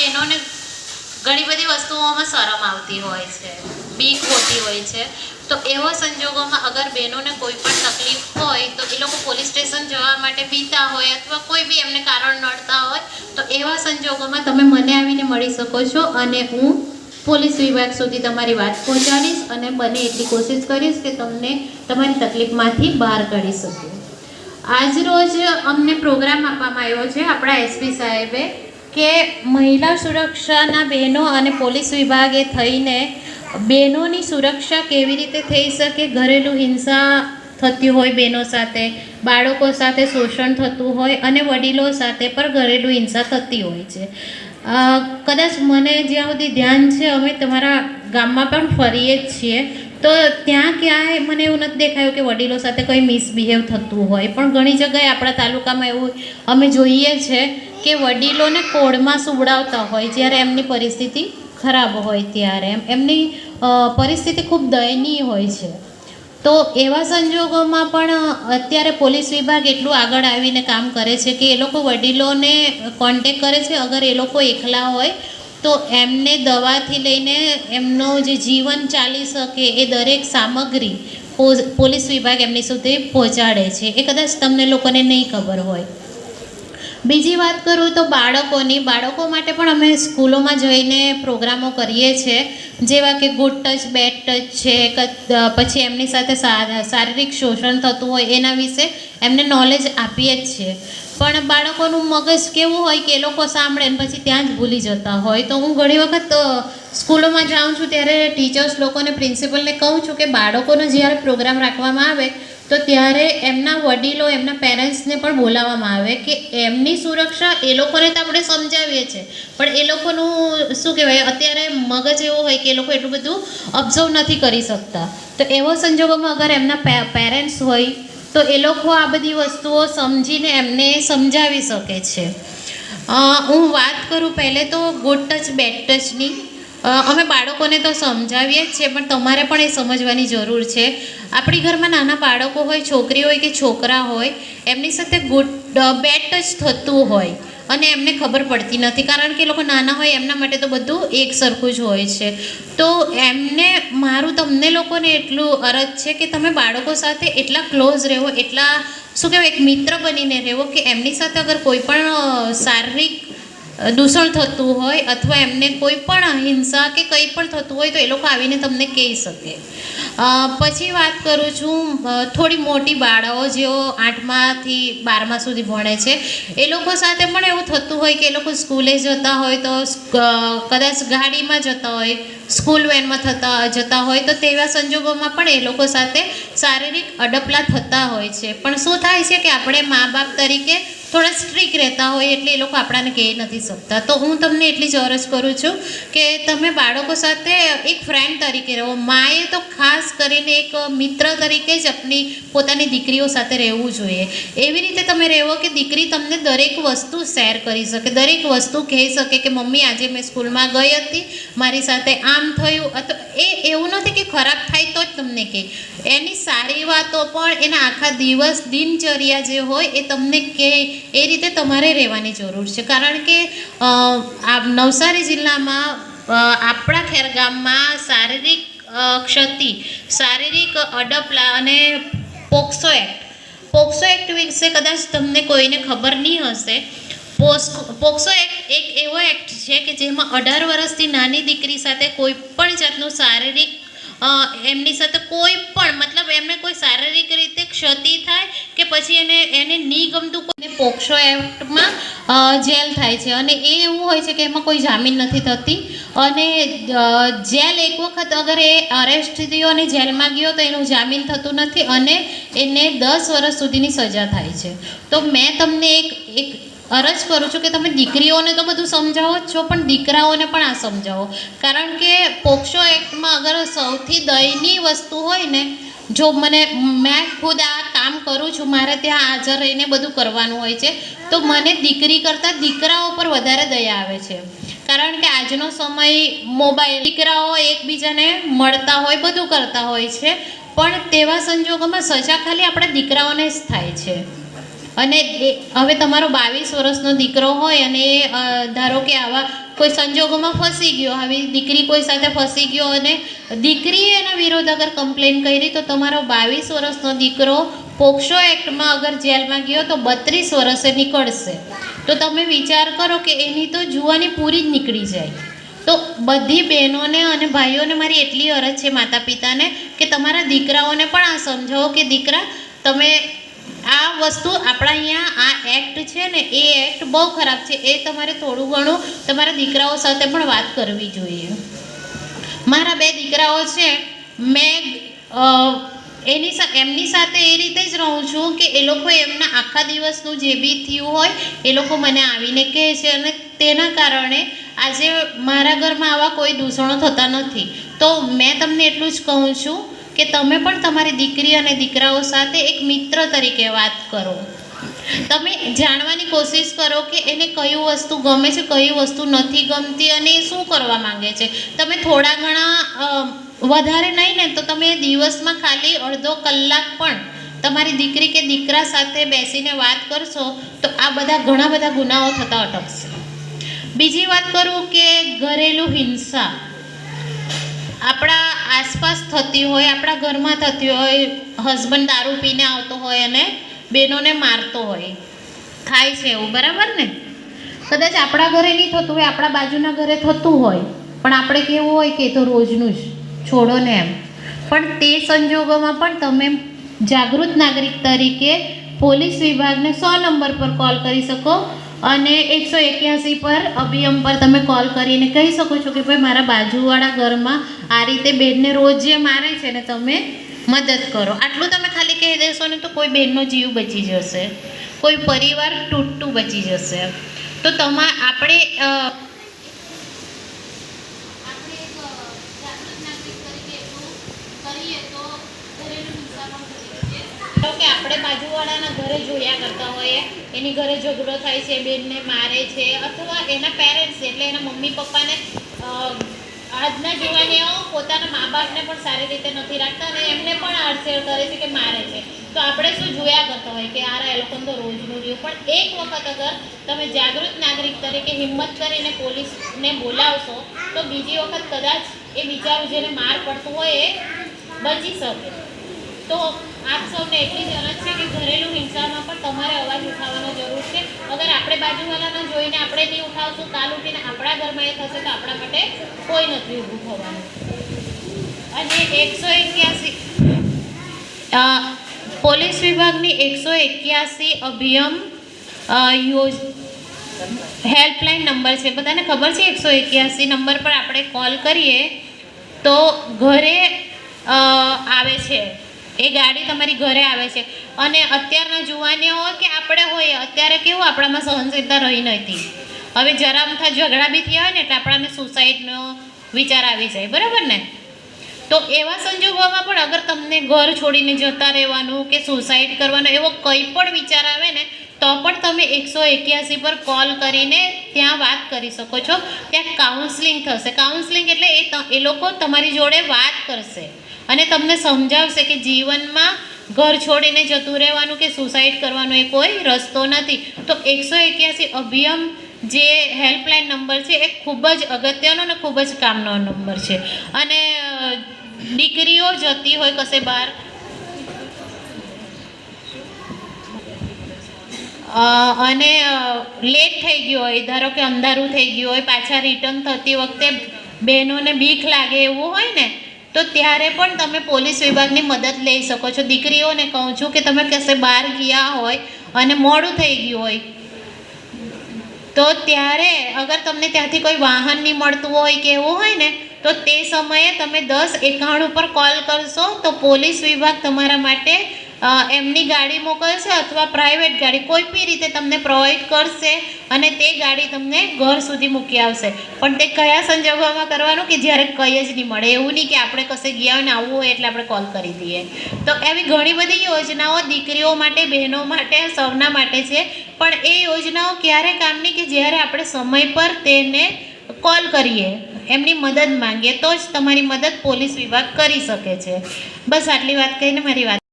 બહેનોને ઘણી બધી વસ્તુઓમાં શરમ આવતી હોય છે, બીક હોતી હોય છે. તો એવા સંજોગોમાં અગર બહેનોને કોઈ પણ તકલીફ હોય તો એ લોકો પોલીસ સ્ટેશન જવા માટે બીતા હોય અથવા કોઈ બી એમને કારણ નડતા હોય તો એવા સંજોગોમાં તમે મને આવીને મળી શકો છો અને હું પોલીસ વિભાગ સુધી તમારી વાત પહોંચાડીશ અને બને એટલી કોશિશ કરીશ કે તમને તમારી તકલીફમાંથી બહાર કાઢી શકું. આજરોજ અમને પ્રોગ્રામ આપવામાં આવ્યો છે આપણા એસપી સાહેબે. કે મહિલા સુરક્ષાના બહેનો અને પોલીસ વિભાગે થઈને બહેનોની સુરક્ષા કેવી રીતે થઈ શકે? ઘરેલું હિંસા થતી હોય બહેનો સાથે, બાળકો સાથે શોષણ થતું હોય અને વડીલો સાથે પણ ઘરેલું હિંસા થતી હોય છે. કદાચ મને જ્યાં સુધી ધ્યાન છે, અમે તમારા ગામમાં પણ ફરીએ જ છીએ. તો ત્યાં ક્યાંય મને એવું નથી દેખાયું કે વડીલો સાથે કંઈ મિસબિહેવ થતું હોય. પણ ઘણી જગ્યાએ આપણા તાલુકામાં એવું અમે જોઈએ છે કે વડીલોને કોળમાં સુવડાવતા હોય જ્યારે એમની પરિસ્થિતિ ખરાબ હોય ત્યારે. એમ, એમની પરિસ્થિતિ ખૂબ દયનીય હોય છે. તો એવા સંજોગોમાં પણ અત્યારે પોલીસ વિભાગ એટલું આગળ આવીને કામ કરે છે કે એ લોકો વડીલોને કોન્ટેક કરે છે. અગર એ લોકો એકલા હોય તો એમને દવાથી લઈને એમનો જે જીવન ચાલી શકે એ દરેક સામગ્રી પોલીસ વિભાગ એમની સુધી પહોંચાડે છે. એ કદાચ તમને લોકોને નહીં ખબર હોય. બીજી વાત કરું તો બાળકોની. બાળકો માટે પણ અમે સ્કૂલોમાં જઈને પ્રોગ્રામો કરીએ છીએ જેવા કે ગુડ ટચ, બેડ ટચ છે પછી એમની સાથે શારીરિક શોષણ થતું હોય એના વિશે એમને નોલેજ આપીએ જ છીએ પણ બાળકોનું મગજ કેવું હોય કે એ લોકો સાંભળે ને પછી ત્યાં જ ભૂલી જતા હોય. તો હું ઘણી વખત સ્કૂલોમાં જાઉં છું ત્યારે ટીચર્સ લોકોને, પ્રિન્સિપલને કહું છું કે બાળકોનો જ્યારે પ્રોગ્રામ રાખવામાં આવે, તો ત્યારે એમના વડીલો, એમના પેરેન્ટ્સને પણ બોલાવવામાં આવે કે એમની સુરક્ષા એ લોકોને તો આપણે સમજાવીએ છીએ. પણ એ લોકોનું શું કહેવાય, અત્યારે મગજ એવો હોય કે એ લોકો એટલું બધું ઓબ્ઝર્વ નથી કરી શકતા. તો એવા સંજોગોમાં અગર એમના પેરેન્ટ્સ હોય તો એ લોકો આ બધી વસ્તુઓ સમજીને એમને સમજાવી શકે છે. હું વાત કરું પહેલે તો ગુડ ટચ બેડ ટચની અમે બાળકોને તો સમજાવીએ જ છીએ પણ તમારે પણ એ સમજવાની જરૂર છે. આપણી ઘરમાં નાના બાળકો હોય છોકરી હોય કે છોકરા હોય, એમની સાથે ગુડ બેડ ટચ થતું હોય. અને એમને ખબર પડતી નથી. કારણ કે એ લોકો નાના હોય, એમના માટે તો બધું એક સરખું જ હોય છે. તો એમને, મારું તમને લોકોને એટલું અરજ છે કે તમે બાળકો સાથે એટલા ક્લોઝ રહેવો, એટલા, શું કહેવાય, એક મિત્ર બનીને રહેવો કે એમની સાથે અગર કોઈ પણ શારીરિક દૂષણ થતું હોય અથવા એમને કોઈ પણ હિંસા કે કંઈ પણ થતું હોય તો એ લોકો આવીને તમને કહી શકે. પછી વાત કરું છું થોડી મોટી બાળાઓ જેઓ આઠમાથી બારમા સુધી ભણે છે. એ લોકો સાથે પણ એવું થતું હોય કે એ લોકો સ્કૂલે જતા હોય તો કદાચ ગાડીમાં જતા હોય, સ્કૂલ વેનમાં થતા, જતા હોય તો તેવા સંજોગોમાં પણ એ લોકો સાથે શારીરિક અડપલા થતા હોય છે. પણ શું થાય છે કે આપણે મા બાપ તરીકે થોડા સ્ટ્રિક રહેતા હોય એટલે એ લોકો આપણાને કહી નથી શકતા. તો હું તમને એટલી જ અરજ કરું છું કે તમે બાળકો સાથે એક ફ્રેન્ડ તરીકે રહો. માએ તો ખાસ કરીને એક મિત્ર તરીકે જ આપણી પોતાની દીકરીઓ સાથે રહેવું જોઈએ. એવી રીતે તમે રહેવો કે દીકરી તમને દરેક વસ્તુ શેર કરી શકે, દરેક વસ્તુ કહી શકે કે મમ્મી આજે મેં સ્કૂલમાં ગઈ હતી, મારી સાથે આમ થયું. અથવા એ એવું નથી કે ખરાબ થાય તો જ તમને કહે. એની સારી વાતો પણ એના આખા દિવસ, દિનચર્યા જે હોય એ તમને કહે. એ રીતે તમારે રહેવાની જરૂર છે. કારણ કે આ નવસારી જિલ્લામાં આપણા ખેરગામમાં શારીરિક ક્ષતિ, શારીરિક અડપલા અને પોક્સો એક્ટ પોક્સો એક્ટ વિશે કદાચ તમને કોઈને ખબર નહીં હશે. પોક્સો એક્ટ એક એવો એક્ટ છે કે જેમાં અઢાર વર્ષથી નાની દીકરી સાથે કોઈ પણ જાતનું શારીરિક એમની સાથે કોઈ પણ, મતલબ એમને કોઈ શારીરિક રીતે ક્ષતિ થાય કે પછી એને એને નહીં ગમતું કોઈ પોક્સો એક્ટમાં જેલ થાય છે. અને એ એવું હોય છે કે એમાં કોઈ જામીન નથી થતી. અને જેલ એક વખત અગર એ અરેસ્ટ થયો અને જેલમાં ગયો તો એનું જામીન થતું નથી અને એને દસ વર્ષ સુધીની સજા થાય છે. તો મેં તમને એક એક અરજ કરું છું કે તમે દીકરીઓને તો બધું સમજાવો જ છો, પણ દીકરાઓને પણ આ સમજાવો. કારણ કે પોક્સો એક્ટમાં અગર સૌથી દયનીય વસ્તુ હોય ને, જો મને, મેં ખુદ આ કામ કરું છું, મારે ત્યાં હાજર રહીને બધું કરવાનું હોય છે. તો મને દીકરી કરતાં દીકરાઓ પર વધારે દયા આવે છે. કારણ કે આજનો સમય મોબાઈલ દીકરાઓ એકબીજાને મળતા હોય, બધું કરતા હોય છે. પણ તેવા સંજોગોમાં સજા ખાલી આપણા દીકરાઓને જ થાય છે. અને એ, હવે તમારો બાવીસ વર્ષનો દીકરો હોય અને એ ધારો કે આવા કોઈ સંજોગોમાં ફસી ગયો, આવી દીકરી કોઈ સાથે ફસી ગયો અને દીકરીએ એના વિરોધ અગર કમ્પ્લેન કરી, તો તમારો બાવીસ વર્ષનો દીકરો પોક્સો એક્ટમાં અગર જેલમાં ગયો તો બત્રીસ વર્ષે નીકળશે. તો તમે વિચાર કરો કે એની તો જુવાની પૂરી જ નીકળી જાય. તો બધી બહેનોને અને ભાઈઓને મારી એટલી અરજ છે માતા પિતાને કે તમારા દીકરાઓને પણ આ સમજાવો કે દીકરા, તમે આ વસ્તુ આપણા અહીંયા આ એક્ટ છે ને, એ એક્ટ બહુ ખરાબ છે, એ તમારે થોડું ઘણું તમારા દીકરાઓ સાથે પણ વાત કરવી જોઈએ. મારા બે દીકરાઓ છે મેં એની એમની સાથે એ રીતે જ રહું છું કે એ લોકો એમના આખા દિવસનું જે બી થયું હોય, એ લોકો મને આવીને કહે છે અને તેના કારણે આજે મારા ઘરમાં આવા કોઈ દૂષણો થતા નથી. તો મેં તમને એટલું જ કહું છું કે તમે પણ તમારી દીકરી અને દીકરાઓ સાથે એક મિત્ર તરીકે વાત કરો. તમે જાણવાની કોશિશ કરો કે એને કયું વસ્તુ ગમે છે કયું વસ્તુ નથી ગમતી અને એ શું કરવા માંગે છે. તમે થોડા ઘણા વધારે નહીં ને તો તમે દિવસમાં ખાલી અડધો કલાક પણ તમારી દીકરી કે દીકરા સાથે બેસીને વાત કરશો, તો આ બધા ઘણા બધા ગુનાઓ થતા અટકશે. બીજી વાત કરું કે ઘરેલું હિંસા. આપણા આસપાસ થતી હોય, આપણા ઘરમાં થતી હોય, હસબન્ડ દારૂ પીને આવતો હોય અને બહેનોને મારતો હોય. થાય છે એવું, બરાબર ને? કદાચ આપણા ઘરે નહીં થતું હોય, આપણા બાજુના ઘરે થતું હોય, પણ આપણે કેવું હોય કે તો રોજનું જ. છોડો ને એમ. પણ તે સંજોગોમાં પણ તમે જાગૃત નાગરિક તરીકે પોલીસ વિભાગને સો નંબર પર કોલ કરી શકો અને એકસો એક્યાસી પર અભિયમ પર તમે કોલ કરીને કહી શકો છો કે ભાઈ મારા બાજુવાળા ઘરમાં આ રીતે બેનને રોજ જે મારે છે ને તમે મદદ કરો. આટલું તમે ખાલી કહી દેશો ને તો કોઈ બેનનો જીવ બચી જશે. કોઈ પરિવાર તૂટતું બચી જશે. તો તમા, આપણે એક જાગૃત નાગરિક તરીકે એટલું કરીએ તો કે આપણે બાજુવાળાના ઘરે જોયા કરતા હોઈએ, એની ઘરે ઝઘડો થાય છે, બેનને મારે છે, અથવા એના પેરેન્ટ્સ એટલે એના મમ્મી પપ્પાને આજના જુવાનીઓ પોતાના મા બાપને પણ સારી રીતે નથી રાખતા અને એમને પણ આડછેડ કરે છે કે મારે છે. તો આપણે શું જોયા કરતા હોય કે આરા એ લોકોને તો રોજનું રહ્યું. પણ એક વખત અગર તમે જાગૃત નાગરિક તરીકે હિંમત કરીને પોલીસને બોલાવશો, તો બીજી વખત કદાચ એ બિચારું જેને માર પડતું હોય એ બચી શકે. તો આપ સૌને એટલી જ અરજ છે કે ઘરેલું હિંસામાં પણ તમારે અવાજ ઉઠાવવાનો જરૂર છે. અગર આપણે બાજુવાળાને જોઈને આપણે નહીં ઉઠાવશું, કાલ ઉઠીને આપણા ઘરમાં એ થશે તો આપણા માટે કોઈ નથી ઊભું થવાનું. અને એકસો એક્યાસી પોલીસ વિભાગની એકસો એક્યાસી અભિયમ યોજ, હેલ્પલાઇન નંબર છે. બધાને ખબર છે એકસો એક્યાસી નંબર પર આપણે કોલ કરીએ તો ઘરે આવે છે. એ ગાડી તમારી ઘરે આવે છે. અને અત્યારના જુવાનીઓ કે આપણે હોઈએ, અત્યારે કેવું આપણામાં સહનશીલતા રહી નથી. હવે જરા અમથા ઝઘડા બી થયા હોય ને એટલે આપણાને સુસાઇડનો વિચાર આવી જાય. બરાબર ને? તો એવા સંજોગોમાં પણ અગર તમને ઘર છોડીને જતા રહેવાનું કે સુસાઇડ કરવાનો એવો કંઈ પણ વિચાર આવે ને, તો પણ તમે એકસો એક્યાસી પર કોલ કરીને ત્યાં વાત કરી શકો છો. ત્યાં કાઉન્સલિંગ થશે. કાઉન્સલિંગ એટલે એ લોકો તમારી જોડે વાત કરશે. અને તમને સમજાવશે કે જીવનમાં ઘર છોડીને જતું રહેવાનું કે સુસાઇડ કરવાનો એ કોઈ રસ્તો નથી. તો એકસો એક્યાસી અભિયમ જે હેલ્પલાઇન નંબર છે એ ખૂબ જ અગત્યનો અને ખૂબ જ કામનો નંબર છે. અને દીકરીઓ જતી હોય કશે બહાર? અને લેટ થઈ ગયો હોય, ધારો કે અંધારું થઈ ગયું હોય, પાછા રિટર્ન થતી વખતે બહેનોને બીક લાગે એવું હોય ને તો ત્યારે પણ તમે પોલીસ વિભાગની મદદ લઈ શકો છો. દીકરીઓને કહું છું કે તમે કશે બહાર ગયા હોય અને મોડું થઈ ગયું હોય, તો ત્યારે અગર તમને ત્યાંથી કોઈ વાહન નહીં મળતું હોય કે એવું હોય ને, તો તે સમયે તમે દસ એકાણું પર કોલ કરશો તો પોલીસ વિભાગ તમારા માટે એમની ગાડી મોકલશે અથવા પ્રાઇવેટ ગાડી, કોઈ બી રીતે તમને પ્રોવાઈડ કરશે અને તે ગાડી તમને ઘર સુધી મૂકી આવશે. પણ તે કયા સંજોગોમાં કરવાનું કે જ્યારે કંઈ જ નહીં મળે? એવું નહીં કે આપણે કશે ગયા હોય ને આવવું હોય એટલે આપણે કોલ કરી દઈએ. તો એવી ઘણી બધી યોજનાઓ દીકરીઓ માટે, બહેનો માટે, સૌના માટે છે. પણ એ યોજનાઓ ક્યારે કામની કે જ્યારે આપણે સમય પર તેને કોલ કરીએ? એમની મદદ માંગીએ તો જ તમારી મદદ પોલીસ વિભાગ કરી શકે છે. બસ આટલી વાત કહીને મારી વાત